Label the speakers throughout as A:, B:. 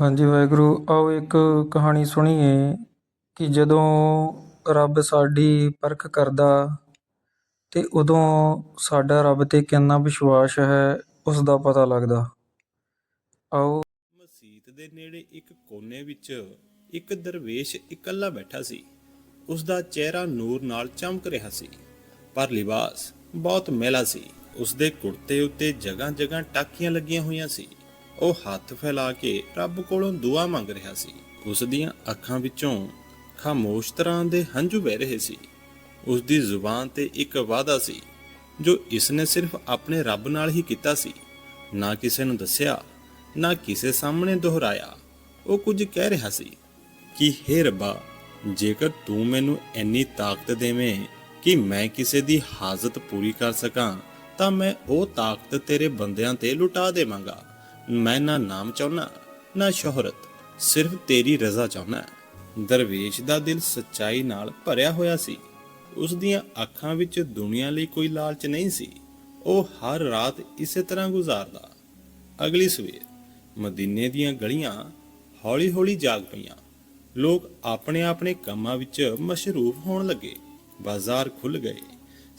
A: ਹਾਂਜੀ ਵਾਹਿਗੁਰੂ, ਆਓ ਇੱਕ ਕਹਾਣੀ ਸੁਣੀਏ ਕਿ ਜਦੋਂ ਰੱਬ ਸਾਡੀ ਪਰਖ ਕਰਦਾ ਤੇ ਉਦੋਂ ਸਾਡਾ ਰੱਬ ਤੇ ਕਿੰਨਾ ਵਿਸ਼ਵਾਸ ਹੈ, ਉਸ ਦਾ ਪਤਾ ਲੱਗਦਾ। ਆਓ।
B: ਮਸਜਿਦ ਦੇ ਨੇੜੇ ਇੱਕ ਕੋਨੇ ਵਿੱਚ ਇੱਕ ਦਰਵੇਸ਼ ਇਕੱਲਾ ਬੈਠਾ ਸੀ। ਉਸ ਦਾ ਚਿਹਰਾ ਨੂਰ ਨਾਲ ਚਮਕ ਰਿਹਾ ਸੀ, ਪਰ ਲਿਬਾਸ ਬਹੁਤ ਮੈਲਾ ਸੀ। ਉਸ ਦੇ ਕੁੜਤੇ ਉੱਤੇ ਜਗ੍ਹਾ-ਜਗ੍ਹਾ ਟਾਕੀਆਂ ਲੱਗੀਆਂ ਹੋਈਆਂ ਸੀ। ਉਹ ਹੱਥ ਫੈਲਾ ਕੇ ਰੱਬ ਕੋਲੋਂ ਦੁਆ ਮੰਗ ਰਿਹਾ ਸੀ। ਉਸ ਦੀਆਂ ਅੱਖਾਂ ਵਿੱਚੋਂ ਖਾਮੋਸ਼ ਤਰ੍ਹਾਂ ਦੇ ਹੰਝੂ ਵਹਿ ਰਹੇ ਸੀ। ਉਸ ਦੀ ਜ਼ੁਬਾਨ ਤੇ ਇੱਕ ਵਾਅਦਾ ਸੀ, ਜੋ ਇਸਨੇ ਸਿਰਫ ਆਪਣੇ ਰੱਬ ਨਾਲ ਹੀ ਕੀਤਾ ਸੀ। ਨਾ ਕਿਸੇ ਨੂੰ ਦੱਸਿਆ, ਨਾ ਕਿਸੇ ਸਾਹਮਣੇ ਦੁਹਰਾਇਆ। ਉਹ ਕੁਝ ਕਹਿ ਰਿਹਾ ਸੀ ਕਿ, ਹੇ ਰੱਬਾ, ਜੇਕਰ ਤੂੰ ਮੈਨੂੰ ਇੰਨੀ ਤਾਕਤ ਦੇਵੇਂ ਕਿ ਮੈਂ ਕਿਸੇ ਦੀ ਹਾਜ਼ਤ ਪੂਰੀ ਕਰ ਸਕਾਂ, ਤਾਂ ਮੈਂ ਉਹ ਤਾਕਤ ਤੇਰੇ ਬੰਦਿਆਂ ਤੇ ਲੁਟਾ ਦੇਵਾਂਗਾ। ਮੈਂ ਨਾ ਨਾਮ ਚਾਹੁੰਨਾ ਨਾ ਸ਼ੋਹਰਤ, ਸਿਰਫ ਤੇਰੀ ਰਜ਼ਾ ਚਾਹੁੰਨਾ ਦਰਵੇਸ਼ ਦਾ ਦਿਲ ਸੱਚਾਈ ਨਾਲ ਭਰਿਆ ਹੋਇਆ ਸੀ। ਉਸ ਦੀਆਂ ਅੱਖਾਂ ਵਿੱਚ ਦੁਨੀਆ ਲਈ ਕੋਈ ਲਾਲਚ ਨਹੀਂ ਸੀ। ਉਹ ਹਰ ਰਾਤ ਇਸੇ ਤਰ੍ਹਾਂ ਗੁਜ਼ਾਰਦਾ। ਅਗਲੀ ਸਵੇਰ ਮਦੀਨੇ ਦੀਆਂ ਗਲੀਆਂ ਹੌਲੀ-ਹੌਲੀ ਜਾਗ ਪਈਆਂ। ਲੋਕ ਆਪਣੇ ਆਪਣੇ ਕੰਮਾਂ ਵਿੱਚ ਮਸ਼ਰੂਫ ਹੋਣ ਲੱਗੇ। ਬਾਜ਼ਾਰ ਖੁੱਲ ਗਏ।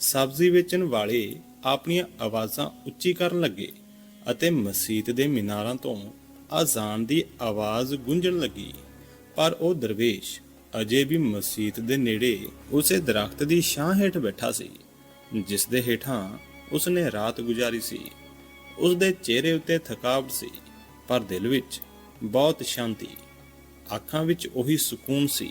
B: ਸਬਜ਼ੀ ਵੇਚਣ ਵਾਲੇ ਆਪਣੀਆਂ ਆਵਾਜ਼ਾਂ ਉੱਚੀ ਕਰਨ ਲੱਗੇ। ਅਤੇ ਮਸਜਿਦ ਦੇ ਮਿਨਾਰਾਂ ਤੋਂ ਅਜ਼ਾਨ ਦੀ ਆਵਾਜ਼ ਗੂੰਜਣ ਲੱਗੀ। ਪਰ ਉਹ ਦਰਵੇਸ਼ ਅਜੇ ਵੀ ਮਸਜਿਦ ਦੇ ਨੇੜੇ ਉਸੇ ਦਰਖਤ ਦੀ ਛਾਂ ਹੇਠ ਬੈਠਾ ਸੀ, ਜਿਸ ਦੇ ਹੇਠਾਂ ਉਸਨੇ ਰਾਤ ਗੁਜ਼ਾਰੀ ਸੀ। ਉਸ ਦੇ ਚਿਹਰੇ ਉੱਤੇ ਥਕਾਵਟ ਸੀ, ਪਰ ਦਿਲ ਵਿੱਚ ਬਹੁਤ ਸ਼ਾਂਤੀ। ਅੱਖਾਂ ਵਿੱਚ ਉਹੀ ਸਕੂਨ ਸੀ,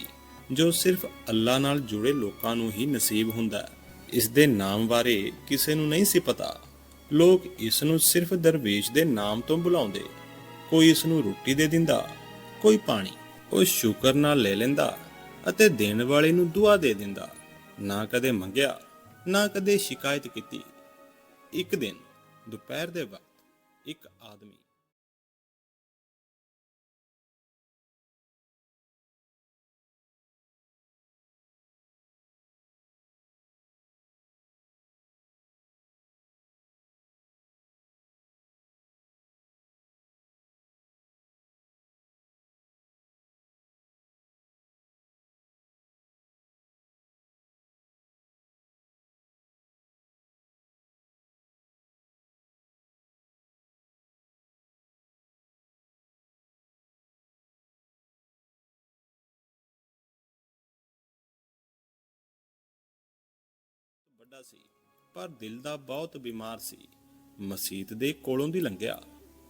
B: ਜੋ ਸਿਰਫ ਅੱਲਾ ਨਾਲ ਜੁੜੇ ਲੋਕਾਂ ਨੂੰ ਹੀ ਨਸੀਬ ਹੁੰਦਾ। ਹੈ ਇਸ ਦੇ ਨਾਮ ਬਾਰੇ ਕਿਸੇ ਨੂੰ ਨਹੀਂ ਸੀ ਪਤਾ। ਲੋਕ ਇਸ ਨੂੰ ਸਿਰਫ ਦਰਵੇਸ਼ ਦੇ ਨਾਮ ਤੋਂ ਬੁਲਾਉਂਦੇ। ਕੋਈ ਇਸ ਨੂੰ ਰੋਟੀ ਦੇ ਦਿੰਦਾ, ਕੋਈ ਪਾਣੀ। ਉਹ ਸ਼ੁਕਰ ਨਾਲ ਲੈ ਲੈਂਦਾ ਅਤੇ ਦੇਣ ਵਾਲੇ ਨੂੰ ਦੁਆ ਦੇ ਦਿੰਦਾ। ਨਾ ਕਦੇ ਮੰਗਿਆ, ਨਾ ਕਦੇ ਸ਼ਿਕਾਇਤ ਕੀਤੀ। ਇੱਕ ਦਿਨ, ਦੁਪਹਿਰ ਦੇ ਵਕਤ, ਇੱਕ ਆਦਮੀ ਵੱਡਾ ਸੀ, ਪਰ ਦਿਲ ਦਾ ਬਹੁਤ ਬਿਮਾਰ ਸੀ। ਮਸਜਿਦ ਦੇ ਕੋਲੋਂ ਦੀ ਲੰਘਿਆ।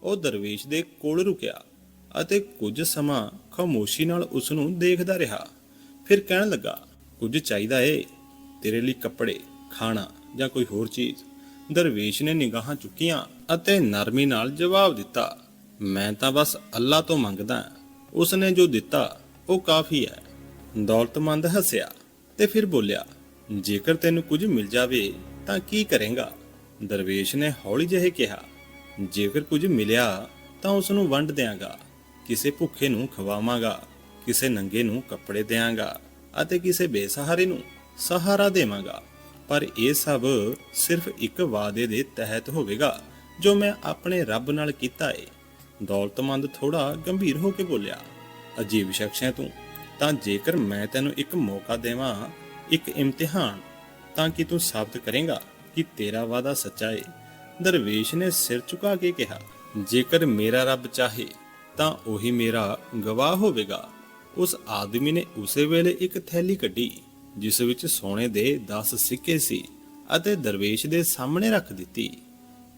B: ਉਹ ਦਰਵੇਸ਼ ਦੇ ਕੋਲ ਰੁਕਿਆ ਅਤੇ ਕੁਝ ਸਮਾਂ ਖਾਮੋਸ਼ੀ ਨਾਲ ਉਸ ਨੂੰ ਦੇਖਦਾ ਰਿਹਾ। ਫਿਰ ਕਹਿਣ ਲੱਗਾ, ਕੁਝ ਚਾਹੀਦਾ ਏ, ਤੇਰੇ ਲਈ ਕੱਪੜੇ, ਖਾਣਾ ਜਾਂ ਕੋਈ ਹੋਰ ਚੀਜ਼? ਦਰਵੇਸ਼ ਨੇ ਨਿਗਾਹਾਂ ਚੁੱਕੀਆਂ ਅਤੇ ਨਰਮੀ ਨਾਲ ਜਵਾਬ ਦਿੱਤਾ, ਮੈਂ ਤਾਂ ਬਸ ਅੱਲਾ ਤੋਂ ਮੰਗਦਾ। ਉਸਨੇ ਜੋ ਦਿੱਤਾ, ਉਹ ਕਾਫੀ ਹੈ। ਦੌਲਤਮੰਦ ਹੱਸਿਆ ਤੇ ਫਿਰ ਬੋਲਿਆ ਜੇਕਰ ਤੈਨੂੰ ਕੁਝ ਮਿਲ ਜਾਵੇ ਤਾਂ ਕੀ ਕਰੇਂਗਾ? ਦਰਵੇਸ਼ ਨੇ ਹੌਲੀ ਜਿਹੇ ਕਿਹਾ, ਜੇਕਰ ਕੁਝ ਮਿਲਿਆ ਤਾਂ ਉਸ ਨੂੰ ਵੰਡ ਦਿਆਂਗਾ, ਕਿਸੇ ਭੁੱਖੇ ਨੂੰ ਖਵਾਵਾਂਗਾ, ਕਿਸੇ ਨੰਗੇ ਨੂੰ ਕੱਪੜੇ ਦਿਆਂਗਾ ਅਤੇ ਕਿਸੇ ਬੇਸਹਾਰੇ ਨੂੰ ਸਹਾਰਾ ਦੇਵਾਂਗਾ। ਪਰ ਇਹ ਸਭ ਸਿਰਫ ਇੱਕ ਵਾਅਦੇ ਦੇ ਤਹਿਤ ਹੋਵੇਗਾ, ਜੋ ਮੈਂ ਆਪਣੇ ਰੱਬ ਨਾਲ ਕੀਤਾ ਏ। ਦੌਲਤਮੰਦ ਥੋੜਾ ਗੰਭੀਰ ਹੋ ਕੇ ਬੋਲਿਆ, ਅਜੀਬ ਸ਼ਖਸ ਹੈ ਤੂੰ, ਤਾਂ ਜੇਕਰ ਮੈਂ ਤੈਨੂੰ ਇੱਕ ਮੌਕਾ ਦੇਵਾਂ ਇੱਕ ਇਮਤਿਹਾਨ, ਤਾਂ ਕਿ ਤੂੰ ਸਾਬਤ ਕਰੇਗਾ ਕਿ ਤੇਰਾ ਵਾਦਾ ਸੱਚਾ ਏ। ਦਰਵੇਸ਼ ਨੇ ਸਿਰ ਝੁਕਾ ਕੇ ਕਿਹਾ, ਜੇਕਰ ਮੇਰਾ ਰੱਬ ਚਾਹੇ, ਤਾਂ ਉਹੀ ਮੇਰਾ ਗਵਾਹ ਹੋਵੇਗਾ। ਉਸ ਆਦਮੀ ਨੇ ਉਸੇ ਵੇਲੇ ਇੱਕ ਥੈਲੀ ਕੱਢੀ, ਜਿਸ ਵਿੱਚ ਸੋਨੇ ਦੇ 10 ਸਿੱਕੇ ਸੀ ਅਤੇ ਦਰਵੇਸ਼ ਦੇ ਸਾਹਮਣੇ ਰੱਖ ਦਿੱਤੀ।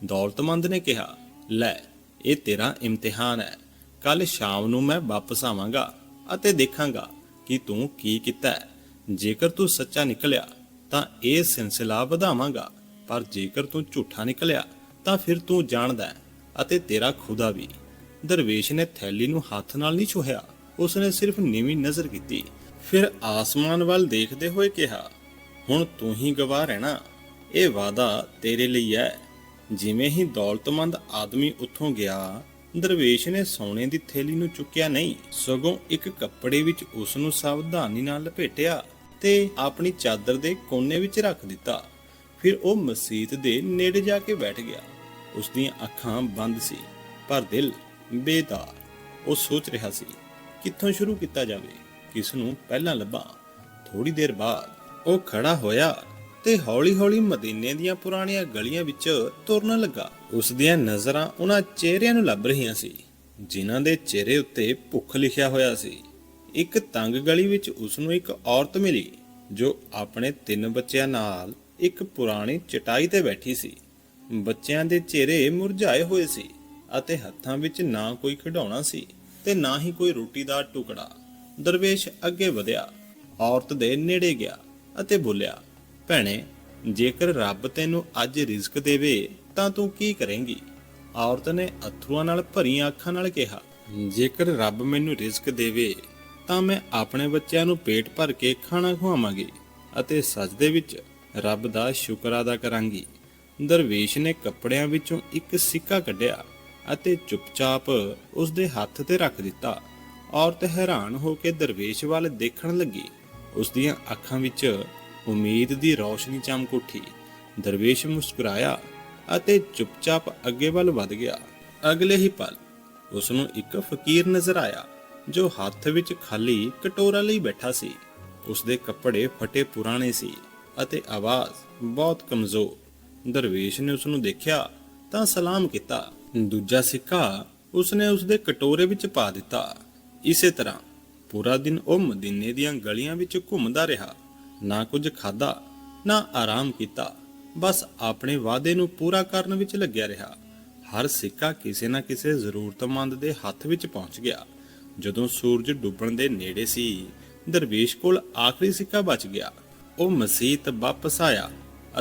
B: ਦੌਲਤਮੰਦ ਨੇ ਕਿਹਾ, ਲੈ, ਇਹ ਤੇਰਾ ਇਮਤਿਹਾਨ ਹੈ। ਕੱਲ ਸ਼ਾਮ ਨੂੰ ਮੈਂ ਵਾਪਸ ਆਵਾਂਗਾ ਅਤੇ ਦੇਖਾਂਗਾ ਕਿ ਤੂੰ ਕੀ ਕੀਤਾ ਜੇਕਰ ਤੂੰ ਸੱਚਾ ਨਿਕਲਿਆ, ਤਾਂ ਇਹ ਸਿਲਸਿਲਾ ਵਧਾਵਾਂਗਾ। ਪਰ ਜੇਕਰ ਤੂੰ ਝੂਠਾ ਨਿਕਲਿਆ, ਤਾਂ ਫਿਰ ਤੂੰ ਜਾਣਦਾ ਅਤੇ ਤੇਰਾ ਖੁਦਾ ਵੀ। ਦਰਵੇਸ਼ ਨੇ ਥੈਲੀ ਨੂੰ ਹੱਥ ਨਾਲ ਨਹੀਂ ਛੁਹਿਆ। ਉਸਨੇ ਸਿਰਫ ਨੀਵੀਂ ਨਜ਼ਰ ਕੀਤੀ। ਫਿਰ ਆਸਮਾਨ ਵੱਲ ਦੇਖਦੇ ਹੋਏ ਕਿਹਾ, ਹੁਣ ਤੂੰ ਹੀ ਗਵਾਹ ਰਹਿਣਾ। ਇਹ ਵਾਦਾ ਤੇਰੇ ਲਈ ਹੈ। ਜਿਵੇਂ ਹੀ ਦੌਲਤਮੰਦ ਆਦਮੀ ਉੱਥੋਂ ਗਿਆ, ਦਰਵੇਸ਼ ਨੇ ਸੋਨੇ ਦੀ ਥੈਲੀ ਨੂੰ ਚੁੱਕਿਆ ਨਹੀਂ। ਸਗੋਂ ਇੱਕ ਕੱਪੜੇ ਵਿੱਚ ਉਸ ਨੂੰ ਸਾਵਧਾਨੀ ਨਾਲ ਲਪੇਟਿਆ। ਤੇ ਆਪਣੀ ਚਾਦਰ ਦੇ ਕੋਨੇ ਵਿੱਚ ਰੱਖ ਦਿੱਤਾ। ਫਿਰ ਉਹ ਮਸਜਿਦ ਦੇ ਨੇੜੇ ਜਾ ਕੇ ਬੈਠ ਗਿਆ। ਉਸ ਦੀਆਂ ਅੱਖਾਂ ਬੰਦ ਸੀ, ਪਰ ਦਿਲ ਬੇਦਾਰ। ਉਹ ਸੋਚ ਰਿਹਾ ਸੀ, ਕਿੱਥੋਂ ਸ਼ੁਰੂ ਕੀਤਾ ਜਾਵੇ? ਕਿਸ ਨੂੰ ਪਹਿਲਾਂ ਲੱਭਾਂ? ਥੋੜੀ ਦੇਰ ਬਾਅਦ ਉਹ ਖੜਾ ਹੋਇਆ ਤੇ ਹੌਲੀ-ਹੌਲੀ ਮਦੀਨੇ ਦੀਆਂ ਪੁਰਾਣੀਆਂ ਗਲੀਆਂ ਵਿੱਚ ਤੁਰਨ ਲੱਗਾ। ਉਸ ਦੀਆਂ ਨਜ਼ਰਾਂ ਉਹਨਾਂ ਚਿਹਰਿਆਂ ਨੂੰ ਲੱਭ ਰਹੀਆਂ ਸੀ, ਜਿਨ੍ਹਾਂ ਦੇ ਚਿਹਰੇ ਉੱਤੇ ਭੁੱਖ ਲਿਖਿਆ ਹੋਇਆ ਸੀ। ਇੱਕ ਤੰਗ ਗਲੀ ਵਿੱਚ ਉਸ ਨੂੰ ਇੱਕ ਔਰਤ ਮਿਲੀ, ਜੋ ਆਪਣੇ ਤਿੰਨ ਬੱਚਿਆਂ ਨਾਲ ਇੱਕ ਪੁਰਾਣੀ ਚਟਾਈ ਤੇ ਬੈਠੀ ਸੀ। ਬੱਚਿਆਂ ਦੇ ਚਿਹਰੇ ਮੁਰਝਾਏ ਹੋਏ ਸੀ ਅਤੇ ਹੱਥਾਂ ਵਿੱਚ ਨਾ ਕੋਈ ਖਿਡੌਣਾ ਸੀ ਤੇ ਨਾ ਹੀ ਕੋਈ ਰੋਟੀ ਦਾ ਟੁਕੜਾ। ਦਰਵੇਸ਼ ਅੱਗੇ ਵਧਿਆ। ਔਰਤ ਦੇ ਨੇੜੇ ਗਿਆ ਅਤੇ ਬੋਲਿਆ, ਭੈਣੇ, ਜੇਕਰ ਰੱਬ ਤੈਨੂੰ ਅੱਜ ਰਿਜ਼ਕ ਦੇਵੇ, ਤਾਂ ਤੂੰ ਕੀ ਕਰੇਂਗੀ? ਔਰਤ ਨੇ ਅਥਰੂਆਂ ਨਾਲ ਭਰੀਆਂ ਅੱਖਾਂ ਨਾਲ ਕਿਹਾ, ਜੇਕਰ ਰੱਬ ਮੈਨੂੰ ਰਿਜ਼ਕ ਦੇਵੇ ਤਾਂ ਮੈਂ ਆਪਣੇ ਬੱਚਿਆਂ ਨੂੰ ਪੇਟ ਭਰ ਕੇ ਖਾਣਾ ਖਵਾਵਾਂਗੀ ਅਤੇ ਸਜਦੇ ਵਿੱਚ ਰੱਬ ਦਾ ਸ਼ੁਕਰ ਅਦਾ ਕਰਾਂਗੀ। ਦਰਵੇਸ਼ ਨੇ ਕੱਪੜਿਆਂ ਵਿੱਚੋਂ ਇੱਕ ਸਿੱਕਾ ਕੱਢਿਆ ਅਤੇ ਚੁੱਪਚਾਪ ਉਸ ਦੇ ਹੱਥ ਤੇ ਰੱਖ ਦਿੱਤਾ। ਔਰਤ ਹੈਰਾਨ ਹੋ ਕੇ ਦਰਵੇਸ਼ ਵੱਲ ਦੇਖਣ ਲੱਗੀ। ਉਸ ਦੀਆਂ ਅੱਖਾਂ ਵਿੱਚ ਉਮੀਦ ਦੀ ਰੌਸ਼ਨੀ ਚਮਕ ਉੱਠੀ। ਦਰਵੇਸ਼ ਮੁਸਕਰਾਇਆ ਅਤੇ ਚੁੱਪਚਾਪ ਅੱਗੇ ਵੱਲ ਵੱਧ ਗਿਆ। ਅਗਲੇ ਹੀ ਪਲ ਉਸ ਨੂੰ ਇੱਕ ਫਕੀਰ ਨਜ਼ਰ ਆਇਆ। ਜੋ ਹੱਥ ਵਿੱਚ ਖਾਲੀ ਕਟੋਰਾ ਲਈ ਬੈਠਾ ਸੀ। ਉਸ ਦੇ ਕੱਪੜੇ ਫਟੇ ਪੁਰਾਣੇ ਸੀ ਅਤੇ ਆਵਾਜ਼ ਬਹੁਤ ਕਮਜ਼ੋਰ। ਦਰਵੇਸ਼ ਨੇ ਉਸ ਨੂੰ ਦੇਖਿਆ ਤਾਂ ਸਲਾਮ ਕੀਤਾ। ਦੂਜਾ ਸਿੱਕਾ ਉਸਨੇ ਉਸ ਦੇ ਕਟੋਰੇ ਵਿੱਚ ਪਾ ਦਿੱਤਾ। ਇਸੇ ਤਰ੍ਹਾਂ ਪੂਰਾ ਦਿਨ ਉਹ ਮਦੀਨੇ ਦੀਆਂ ਗਲੀਆਂ ਵਿੱਚ ਘੁੰਮਦਾ ਰਿਹਾ। ਨਾ ਕੁਝ ਖਾਦਾ ਨਾ ਆਰਾਮ ਕੀਤਾ। ਬਸ ਆਪਣੇ ਵਾਅਦੇ ਨੂੰ ਪੂਰਾ ਕਰਨ ਵਿੱਚ ਲੱਗਿਆ ਰਿਹਾ। ਹਰ ਸਿੱਕਾ ਕਿਸੇ ਨਾ ਕਿਸੇ ਜ਼ਰੂਰਤਮੰਦ ਦੇ ਹੱਥ ਵਿੱਚ ਪਹੁੰਚ ਗਿਆ। ਜਦੋਂ ਸੂਰਜ ਡੁੱਬਣ ਦੇ ਨੇੜੇ ਸੀ, ਦਰਵੇਸ਼ ਕੋਲ ਆਖਰੀ ਸਿੱਕਾ ਬਚ ਗਿਆ। ਉਹ ਮਸਜਿਦ ਵਾਪਸ ਆਇਆ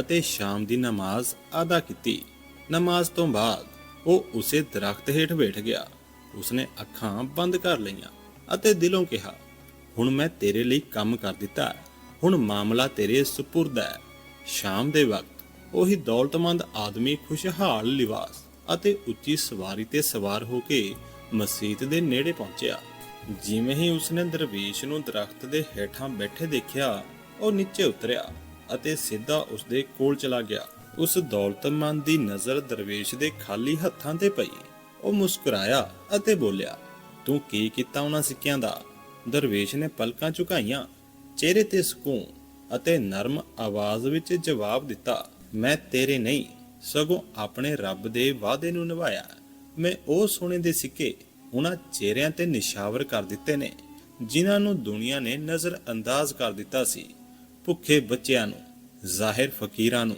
B: ਅਤੇ ਸ਼ਾਮ ਦੀ ਨਮਾਜ਼ ਅਦਾ ਕੀਤੀ। ਨਮਾਜ਼ ਤੋਂ ਬਾਅਦ ਉਹ ਉਸੇ ਦਰਖਤ ਹੇਠ ਬੈਠ ਗਿਆ। ਉਸਨੇ ਅੱਖਾਂ ਬੰਦ ਕਰ ਲਈਆਂ ਅਤੇ ਦਿਲੋਂ ਕਿਹਾ, ਹੁਣ ਮੈਂ ਤੇਰੇ ਲਈ ਕੰਮ ਕਰ ਦਿੱਤਾ ਹੁਣ ਮਾਮਲਾ ਤੇਰੇ ਸੁਪੁਰਦ ਹੈ। ਸ਼ਾਮ ਦੇ ਵਕਤ ਉਹੀ ਦੌਲਤਮੰਦ ਆਦਮੀ ਖੁਸ਼ਹਾਲ ਲਿਵਾਸ ਅਤੇ ਉੱਚੀ ਸਵਾਰੀ ਤੇ ਸਵਾਰ ਹੋ ਕੇ ਮਸਜਿਦ ਦੇ ਨੇੜੇ ਪਹੁੰਚਿਆ। ਜਿਵੇਂ ਹੀ ਉਸਨੇ ਦਰਵੇਸ਼ ਨੂੰ ਦਰਖਤ ਦੇ ਹੇਠਾਂ ਬੈਠੇ ਦੇਖਿਆ, ਉਹ ਨੀਚੇ ਉਤਰਿਆ ਅਤੇ ਸਿੱਧਾ ਉਸਦੇ ਕੋਲ ਚਲਾ ਗਿਆ। ਉਸ ਦੌਲਤਮੰਦ ਦੀ ਨਜ਼ਰ ਦਰਵੇਸ਼ ਦੇ ਖਾਲੀ ਹੱਥਾਂ ਤੇ ਪਈ। ਉਹ ਮੁਸਕਰਾਇਆ ਅਤੇ ਬੋਲਿਆ, ਤੂੰ ਕੀ ਕੀਤਾ ਉਹਨਾਂ ਸਿੱਕਿਆਂ ਦਾ? ਦਰਵੇਸ਼ ਨੇ ਪਲਕਾਂ ਝੁਕਾਈਆਂ, ਚਿਹਰੇ ਤੇ ਸਕੂਨ ਅਤੇ ਨਰਮ ਆਵਾਜ਼ ਵਿੱਚ ਜਵਾਬ ਦਿੱਤਾ, ਮੈਂ ਤੇਰੇ ਨਹੀਂ, ਸਗੋਂ ਆਪਣੇ ਰੱਬ ਦੇ ਵਾਅਦੇ ਨੂੰ ਨਿਭਾਇਆ। ਮੈਂ ਉਹ ਸੋਨੇ ਦੇ ਸਿੱਕੇ ਉਹਨਾਂ ਚਿਹਰਿਆਂ ਤੇ ਨਿਸ਼ਾਵਰ ਕਰ ਦਿੱਤੇ ਨੇ, ਜਿਨ੍ਹਾਂ ਨੂੰ ਦੁਨੀਆ ਨੇ ਨਜ਼ਰ ਅੰਦਾਜ਼ ਕਰ ਦਿੱਤਾ ਸੀ। ਭੁੱਖੇ ਬੱਚਿਆਂ ਨੂੰ, ਜ਼ਾਹਿਰ ਫਕੀਰਾਂ ਨੂੰ,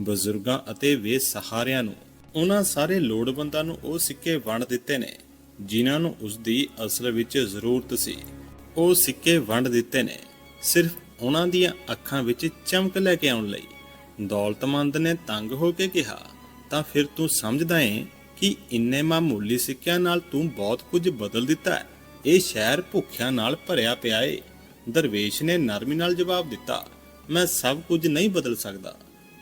B: ਬਜ਼ੁਰਗਾਂ ਅਤੇ ਬੇਸਹਾਰਿਆਂ ਨੂੰ, ਉਹਨਾਂ ਸਾਰੇ ਲੋੜਵੰਦਾਂ ਨੂੰ ਉਹ ਸਿੱਕੇ ਵੰਡ ਦਿੱਤੇ ਨੇ, ਜਿਨ੍ਹਾਂ ਨੂੰ ਉਸ ਦੀ ਅਸਲ ਵਿੱਚ ਜ਼ਰੂਰਤ ਸੀ। ਉਹ ਸਿੱਕੇ ਵੰਡ ਦਿੱਤੇ ਨੇ, ਸਿਰਫ ਉਹਨਾਂ ਦੀਆਂ ਅੱਖਾਂ ਵਿੱਚ ਚਮਕ ਲੈ ਕੇ ਆਉਣ ਲਈ। ਦੌਲਤਮੰਦ ਨੇ ਤੰਗ ਹੋ ਕੇ ਕਿਹਾ, ਤਾਂ ਫਿਰ ਤੂੰ ਸਮਝਦਾ ਏ ਕਿ ਇੰਨੇ ਮਾਮੂਲੀ ਸਿੱਕਿਆਂ ਨਾਲ ਤੂੰ ਬਹੁਤ ਕੁਝ ਬਦਲ ਦਿੱਤਾ ਇਹ ਸ਼ਹਿਰ ਭੁੱਖਿਆਂ ਨਾਲ ਭਰਿਆ ਪਿਆ ਏ। ਦਰਵੇਸ਼ ਨੇ ਨਰਮੀ ਨਾਲ ਜਵਾਬ ਦਿੱਤਾ, ਮੈਂ ਸਭ ਕੁਝ ਨਹੀਂ ਬਦਲ ਸਕਦਾ,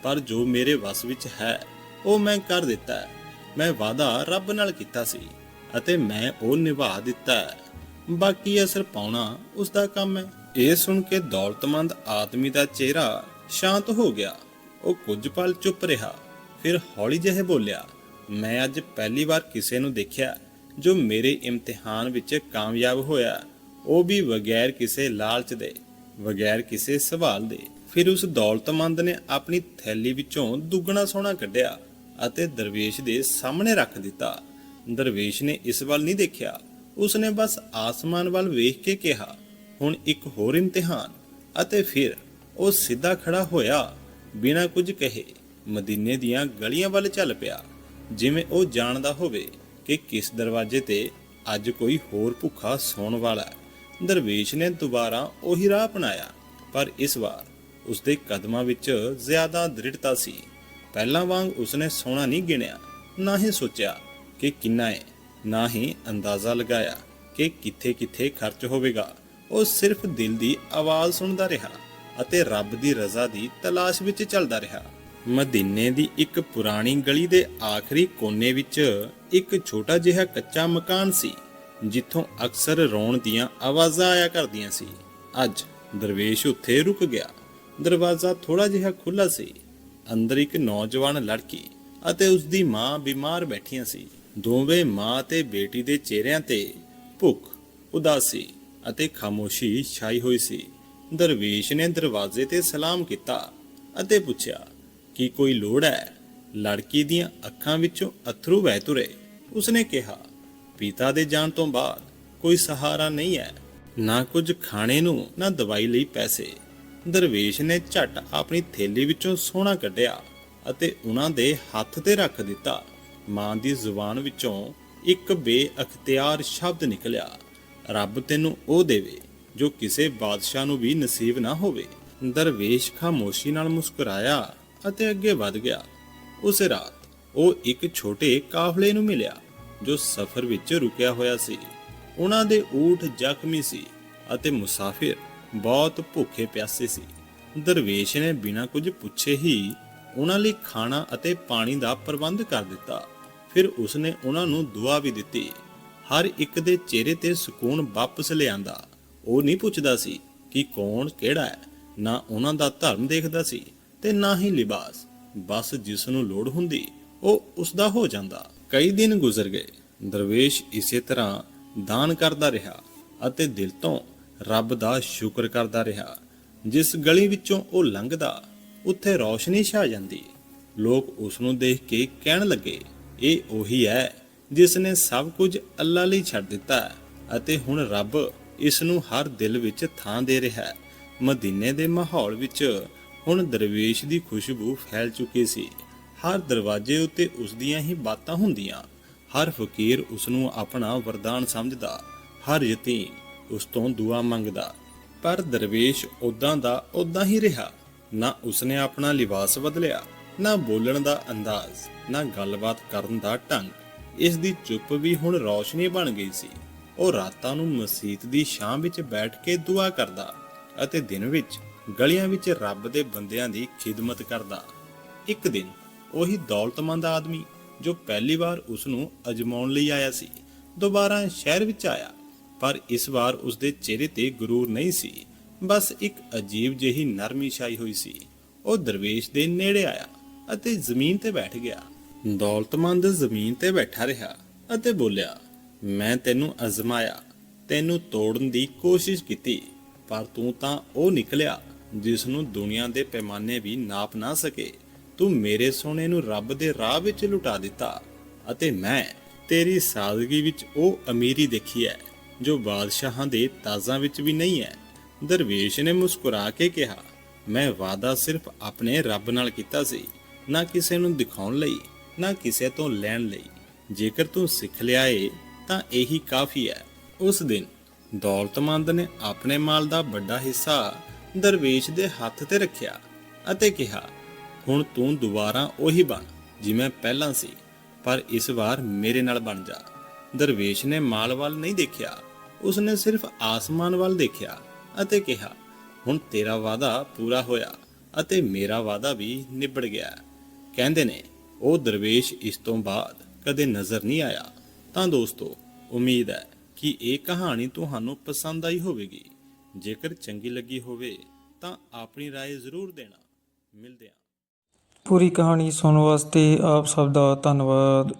B: ਪਰ ਜੋ ਮੇਰੇ ਵੱਸ ਵਿੱਚ ਹੈ, ਉਹ ਮੈਂ ਕਰ ਦਿੱਤਾ ਮੈਂ ਵਾਅਦਾ ਰੱਬ ਨਾਲ ਕੀਤਾ ਸੀ ਅਤੇ ਮੈਂ ਉਹ ਨਿਭਾ ਦਿੱਤਾ ਬਾਕੀ ਅਸਰ ਪਾਉਣਾ ਉਸ ਦਾ ਕੰਮ ਹੈ। ਇਹ ਸੁਣ ਕੇ ਦੌਲਤਮੰਦ ਆਦਮੀ ਦਾ ਚਿਹਰਾ ਸ਼ਾਂਤ ਹੋ ਗਿਆ। ਉਹ ਕੁਝ ਪਲ ਚੁੱਪ ਰਿਹਾ, ਫਿਰ ਹੌਲੀ ਜਿਹੇ ਬੋਲਿਆ ਮੈਂ ਅੱਜ ਪਹਿਲੀ ਵਾਰ ਕਿਸੇ ਨੂੰ ਦੇਖਿਆ ਜੋ ਮੇਰੇ ਇਮਤਿਹਾਨ ਵਿੱਚ ਕਾਮਯਾਬ ਹੋਇਆ। ਉਹ ਵੀ ਬਗੈਰ ਕਿਸੇ ਲਾਲਚ ਦੇ, ਬਗੈਰ ਕਿਸੇ ਸਵਾਲ ਦੇ। ਫਿਰ ਉਸ ਦੌਲਤਮੰਦ ਨੇ ਆਪਣੀ ਥੈਲੀ ਵਿੱਚੋਂ ਦੁੱਗਣਾ ਸੋਨਾ ਕੱਢਿਆ ਅਤੇ ਦਰਵੇਸ਼ ਦੇ ਸਾਹਮਣੇ ਰੱਖ ਦਿੱਤਾ। ਦਰਵੇਸ਼ ਨੇ ਇਸ ਵੱਲ ਨਹੀਂ ਦੇਖਿਆ। ਉਸਨੇ ਬਸ ਆਸਮਾਨ ਵੱਲ ਵੇਖ ਕੇ ਕਿਹਾ, ਹੁਣ ਇੱਕ ਹੋਰ ਇਮਤਿਹਾਨ। ਅਤੇ ਫਿਰ ਉਹ ਸਿੱਧਾ ਖੜਾ ਹੋਇਆ, ਬਿਨਾਂ ਕੁਝ ਕਹੇ, ਮਦੀਨੇ ਦੀਆਂ ਗਲੀਆਂ ਵੱਲ ਚੱਲ ਪਿਆ। ਜਿਵੇਂ ਉਹ ਜਾਣਦਾ ਹੋਵੇ ਕਿ ਕਿਸ ਦਰਵਾਜ਼ੇ ਤੇ ਅੱਜ ਕੋਈ ਹੋਰ ਭੁੱਖਾ ਸੌਣ ਵਾਲਾ ਦਰਵੇਸ਼ ਨੇ ਦੁਬਾਰਾ ਉਹੀ ਰਾਹ ਅਪਣਾਇਆ, ਪਰ ਇਸ ਵਾਰ ਉਸਦੇ ਕਦਮਾਂ ਵਿੱਚ ਜ਼ਿਆਦਾ ਦ੍ਰਿੜਤਾ ਸੀ। ਪਹਿਲਾਂ ਵਾਂਗ ਉਸਨੇ ਸੋਨਾ ਨਹੀਂ ਗਿਣਿਆ, ਨਾ ਹੀ ਸੋਚਿਆ ਕਿ ਕਿੰਨਾ ਹੈ, ਨਾ ਹੀ ਅੰਦਾਜ਼ਾ ਲਗਾਇਆ ਕਿ ਕਿੱਥੇ-ਕਿੱਥੇ ਖਰਚ ਹੋਵੇਗਾ। ਉਹ ਸਿਰਫ ਦਿਲ ਦੀ ਆਵਾਜ਼ ਸੁਣਦਾ ਰਿਹਾ ਅਤੇ ਰੱਬ ਦੀ ਰਜ਼ਾ ਦੀ ਤਲਾਸ਼ ਵਿੱਚ ਚੱਲਦਾ ਰਿਹਾ। ਮਦੀਨੇ ਦੀ ਇੱਕ ਪੁਰਾਣੀ ਗਲੀ ਦੇ ਆਖਰੀ ਕੋਨੇ ਵਿੱਚ ਇੱਕ ਛੋਟਾ ਜਿਹਾ ਕੱਚਾ ਮਕਾਨ ਸੀ, ਜਿੱਥੋਂ ਅਕਸਰ ਰੋਣ ਦੀਆਂ ਆਵਾਜ਼ਾਂ ਆਇਆ ਕਰਦੀਆਂ ਸੀ। ਅੱਜ ਦਰਵੇਸ਼ ਉੱਥੇ ਰੁਕ ਗਿਆ। ਦਰਵਾਜ਼ਾ ਥੋੜਾ ਜਿਹਾ ਖੁੱਲਾ ਸੀ। ਅੰਦਰ ਇੱਕ ਨੌਜਵਾਨ ਲੜਕੀ ਅਤੇ ਉਸ ਦੀ ਮਾਂ ਬਿਮਾਰ ਬੈਠੀਆਂ ਸੀ। ਦੋਵੇਂ ਮਾਂ ਤੇ ਬੇਟੀ ਦੇ ਚਿਹਰਿਆਂ ਤੇ ਭੁੱਖ, ਉਦਾਸੀ ਅਤੇ ਖਾਮੋਸ਼ੀ ਛਾਈ ਹੋਈ ਸੀ। ਦਰਵੇਸ਼ ਨੇ ਦਰਵਾਜ਼ੇ ਤੇ ਸਲਾਮ ਕੀਤਾ ਅਤੇ ਪੁੱਛਿਆ ਕੀ ਕੋਈ ਲੋੜ ਹੈ? ਲੜਕੀ ਦੀਆਂ ਅੱਖਾਂ ਵਿੱਚੋਂ ਅਥਰੂ ਵਹਿ ਤੁਰੇ। ਉਸਨੇ ਕਿਹਾ, ਪਿਤਾ ਦੇ ਜਾਣ ਤੋਂ ਬਾਅਦ ਕੋਈ ਸਹਾਰਾ ਨਹੀਂ ਹੈ। ਨਾ ਕੁਝ ਖਾਣੇ ਨੂੰ, ਨਾ ਦਵਾਈ ਲਈ ਪੈਸੇ। ਦਰਵੇਸ਼ ਨੇ ਝਟ ਆਪਣੀ ਥੈਲੀ ਵਿੱਚੋਂ ਸੋਨਾ ਕੱਢਿਆ ਅਤੇ ਉਹਨਾਂ ਦੇ ਹੱਥ ਤੇ ਰੱਖ ਦਿੱਤਾ। ਮਾਂ ਦੀ ਜ਼ੁਬਾਨ ਵਿੱਚੋਂ ਇੱਕ ਬੇਅਖਤਿਆਰ ਸ਼ਬਦ ਨਿਕਲਿਆ, ਰੱਬ ਤੈਨੂੰ ਉਹ ਦੇਵੇ ਜੋ ਕਿਸੇ ਬਾਦਸ਼ਾਹ ਨੂੰ ਵੀ ਨਸੀਬ ਨਾ ਹੋਵੇ। ਦਰਵੇਸ਼ ਖਾਮੋਸ਼ੀ ਨਾਲ ਮੁਸਕਰਾਇਆ ਅਤੇ ਅੱਗੇ ਵਧ ਗਿਆ। ਉਸ ਰਾਤ ਉਹ ਇੱਕ ਛੋਟੇ ਕਾਫਲੇ ਨੂੰ ਮਿਲਿਆ, ਜੋ ਸਫ਼ਰ ਵਿੱਚ ਰੁਕਿਆ ਹੋਇਆ ਸੀ। ਉਹਨਾਂ ਦੇ ਊਠ ਜ਼ਖਮੀ ਸੀ ਅਤੇ ਮੁਸਾਫਿਰ ਬਹੁਤ ਭੁੱਖੇ ਪਿਆਸੇ ਸੀ। ਦਰਵੇਸ਼ ਨੇ ਬਿਨਾਂ ਕੁਝ ਪੁੱਛੇ ਹੀ ਉਹਨਾਂ ਲਈ ਖਾਣਾ ਅਤੇ ਪਾਣੀ ਦਾ ਪ੍ਰਬੰਧ ਕਰ ਦਿੱਤਾ। ਫਿਰ ਉਸਨੇ ਉਹਨਾਂ ਨੂੰ ਦੁਆ ਵੀ ਦਿੱਤੀ, ਹਰ ਇੱਕ ਦੇ ਚਿਹਰੇ ਤੇ ਸਕੂਨ ਵਾਪਸ ਲਿਆਂਦਾ। ਉਹ ਨਹੀਂ ਪੁੱਛਦਾ ਸੀ ਕਿ ਕੌਣ ਕਿਹੜਾ ਹੈ, ਨਾ ਉਹਨਾਂ ਦਾ ਧਰਮ ਦੇਖਦਾ ਸੀ। ਤੇ ਨਾ ਹੀ ਲਿਬਾਸ। ਬਸ ਜਿਸ ਨੂੰ ਲੋੜ ਹੁੰਦੀ, ਉਹ ਉਸ ਦਾ ਹੋ ਜਾਂਦਾ। ਕਈ ਦਿਨ ਗੁਜ਼ਰ ਗਏ। ਦਰਵੇਸ਼ ਇਸੇ ਤਰ੍ਹਾਂ ਦਾਨ ਕਰਦਾ ਰਿਹਾ ਅਤੇ ਦਿਲ ਤੋਂ ਰੱਬ ਦਾ ਸ਼ੁਕਰ ਕਰਦਾ ਰਿਹਾ। ਜਿਸ ਗਲੀ ਵਿੱਚੋਂ ਉਹ ਲੰਘਦਾ, ਉੱਥੇ ਰੌਸ਼ਨੀ ਛਾ ਜਾਂਦੀ। ਲੋਕ ਉਸ ਨੂੰ ਦੇਖ ਕੇ ਕਹਿਣ ਲੱਗੇ, ਇਹ ਉਹੀ ਹੈ ਜਿਸ ਨੇ ਸਭ ਕੁਝ ਅੱਲਾ ਲਈ ਛੱਡ ਦਿੱਤਾ ਅਤੇ ਹੁਣ ਰੱਬ ਇਸ ਨੂੰ ਹਰ ਦਿਲ ਵਿੱਚ ਥਾਂ ਦੇ ਰਿਹਾ ਹੈ। ਮਦੀਨੇ ਦੇ ਮਾਹੌਲ ਵਿੱਚ ਹੁਣ ਦਰਵੇਸ਼ ਦੀ ਖੁਸ਼ਬੂ ਫੈਲ ਚੁੱਕੀ ਸੀ। ਹਰ ਦਰਵਾਜ਼ੇ ਉੱਤੇ ਉਸ ਦੀਆਂ ਹੀ ਬਾਤਾਂ ਹੁੰਦੀਆਂ। ਹਰ ਫਕੀਰ ਉਸ ਨੂੰ ਆਪਣਾ ਵਰਦਾਨ ਸਮਝਦਾ। ਹਰ ਯਤੀਮ ਉਸ ਤੋਂ ਦੁਆ ਮੰਗਦਾ। ਪਰ ਦਰਵੇਸ਼ ਉਦਾਂ ਦਾ ਉਦਾਂ ਹੀ ਰਿਹਾ। ਨਾ ਉਸਨੇ ਆਪਣਾ ਲਿਬਾਸ ਬਦਲਿਆ, ਨਾ ਬੋਲਣ ਦਾ ਅੰਦਾਜ਼, ਨਾ ਗੱਲਬਾਤ ਕਰਨ ਦਾ ਢੰਗ। ਇਸ ਦੀ ਚੁੱਪ ਵੀ ਹੁਣ ਰੌਸ਼ਨੀ ਬਣ ਗਈ ਸੀ। ਉਹ ਰਾਤਾਂ ਨੂੰ ਮਸਜਿਦ ਦੀ ਛਾਂ ਵਿੱਚ ਬੈਠ ਕੇ ਦੁਆ ਕਰਦਾ। ਅਤੇ ਦਿਨ ਵਿੱਚ ਗਲੀਆਂ ਵਿੱਚ ਰੱਬ ਦੇ ਬੰਦਿਆਂ ਦੀ ਖਿਦਮਤ ਕਰਦਾ। ਇੱਕ ਦਿਨ ਉਹੀ ਦੌਲਤਮੰਦ ਆਦਮੀ ਜੋ ਪਹਿਲੀ ਵਾਰ ਉਸ ਨੂੰ ਅਜਮਾਉਣ ਲਈ ਆਇਆ ਸੀ, ਦੁਬਾਰਾ ਸ਼ਹਿਰ ਵਿੱਚ ਆਇਆ, ਪਰ ਇਸ ਵਾਰ ਉਸ ਦੇ ਚਿਹਰੇ ਤੇ ਗਰੂਰ ਨਹੀਂ ਸੀ। ਬਸ ਇੱਕ ਅਜੀਬ ਜਿਹੀ ਨਰਮੀ ਛਾਈ ਹੋਈ ਸੀ। ਉਹ ਦਰਵੇਸ਼ ਦੇ ਨੇੜੇ ਆਇਆ ਅਤੇ ਜ਼ਮੀਨ ਤੇ ਬੈਠ ਗਿਆ। ਦੌਲਤਮੰਦ ਜ਼ਮੀਨ ਤੇ ਬੈਠਾ ਰਿਹਾ ਅਤੇ ਬੋਲਿਆ, ਮੈਂ ਤੈਨੂੰ ਅਜ਼ਮਾਇਆ, ਤੈਨੂੰ ਤੋੜਨ ਦੀ ਕੋਸ਼ਿਸ਼ ਕੀਤੀ। ਪਰ ਤੂੰ ਤਾਂ ਉਹ ਨਿਕਲਿਆ ਜਿਸ ਨੂੰ ਦੁਨੀਆ ਦੇ ਪੈਮਾਨੇ ਵੀ ਨਾਪ ਨਾ ਸਕੇ। ਤੂੰ ਮੇਰੇ ਸੋਨੇ ਨੂੰ ਰੱਬ ਦੇ ਰਾਹ ਵਿੱਚ ਲੁਟਾ ਦਿੱਤਾ ਅਤੇ ਮੈਂ ਤੇਰੀ ਸਾਦਗੀ ਵਿੱਚ ਉਹ ਅਮੀਰੀ ਦੇਖੀ ਹੈ ਜੋ ਬਾਦਸ਼ਾਹਾਂ ਦੇ ਤਾਜ਼ਾਂ ਵਿੱਚ ਵੀ ਨਹੀਂ ਹੈ ਦਰਵੇਸ਼ ਨੇ ਮੁਸਕਰਾ ਕੇ ਕਿਹਾ, ਮੈਂ ਵਾਅਦਾ ਸਿਰਫ ਆਪਣੇ ਰੱਬ ਨਾਲ ਕੀਤਾ ਸੀ, ਨਾ ਕਿਸੇ ਨੂੰ ਦਿਖਾਉਣ ਲਈ, ਨਾ ਕਿਸੇ ਤੋਂ ਲੈਣ ਲਈ। ਜੇਕਰ ਤੂੰ ਸਿੱਖ ਲਿਆ ਏ, ਤਾਂ ਇਹੀ ਕਾਫੀ ਹੈ ਉਸ ਦਿਨ ਦੌਲਤਮੰਦ ਨੇ ਆਪਣੇ ਮਾਲ ਦਾ ਵੱਡਾ ਹਿੱਸਾ ਦਰਵੇਸ਼ ਦੇ ਹੱਥ ਤੇ ਰੱਖਿਆ ਅਤੇ ਕਿਹਾ, ਹੁਣ ਤੂੰ ਦੁਬਾਰਾ ਉਹੀ ਬਣ ਜਿਵੇਂ ਪਹਿਲਾਂ ਸੀ, ਪਰ ਇਸ ਵਾਰ ਮੇਰੇ ਨਾਲ ਬਣ ਜਾ। ਦਰਵੇਸ਼ ਨੇ ਮਾਲ ਵੱਲ ਨਹੀਂ ਦੇਖਿਆ। ਉਸਨੇ ਸਿਰਫ ਆਸਮਾਨ ਵੱਲ ਦੇਖਿਆ ਅਤੇ ਕਿਹਾ, ਹੁਣ ਤੇਰਾ ਵਾਅਦਾ ਪੂਰਾ ਹੋਇਆ ਅਤੇ ਮੇਰਾ ਵਾਅਦਾ ਵੀ ਨਿਬੜ ਗਿਆ। ਕਹਿੰਦੇ ਨੇ, ਉਹ ਦਰਵੇਸ਼ ਇਸ ਤੋਂ ਬਾਅਦ ਕਦੇ ਨਜ਼ਰ ਨਹੀਂ ਆਇਆ। ਤਾਂ ਦੋਸਤੋ, ਉਮੀਦ ਹੈ ਕਿ ਇਹ ਕਹਾਣੀ ਤੁਹਾਨੂੰ ਪਸੰਦ ਆਈ ਹੋਵੇਗੀ ਜੇਕਰ ਚੰਗੀ ਲੱਗੀ ਹੋਵੇ ਤਾਂ ਆਪਣੀ رائے ਜ਼ਰੂਰ ਦੇਣਾ ਮਿਲਦੇ ਹਾਂ
A: ਪੂਰੀ ਕਹਾਣੀ ਸੁਣਨ ਵਾਸਤੇ ਆਪ ਸਭ ਦਾ ਧੰਨਵਾਦ